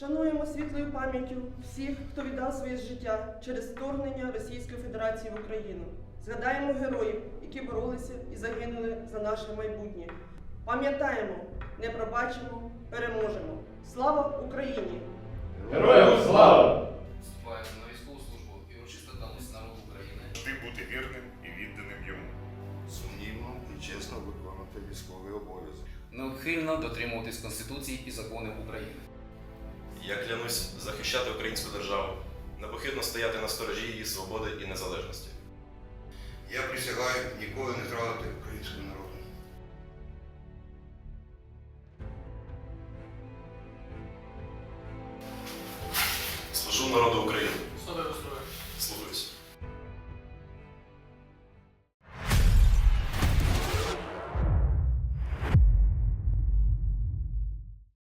Шануємо світлою пам'яттю всіх, хто віддав своє життя через вторгнення Російської Федерації в Україну. Згадаємо героїв, які боролися і загинули за наше майбутнє. Пам'ятаємо, не пробачимо, переможемо. Слава Україні! Героям слава! Вступаю на військову службу і урочисто клянусь народу України. Ти бути вірним і відданим йому. сумнівно і чесно виконувати військовий обов'язок. Неухильно дотримуватись Конституції і законів України. Я клянусь захищати українську державу, непохитно стояти на сторожі її свободи і незалежності. Я присягаю ніколи не зрадити українському народу. Служу народу України.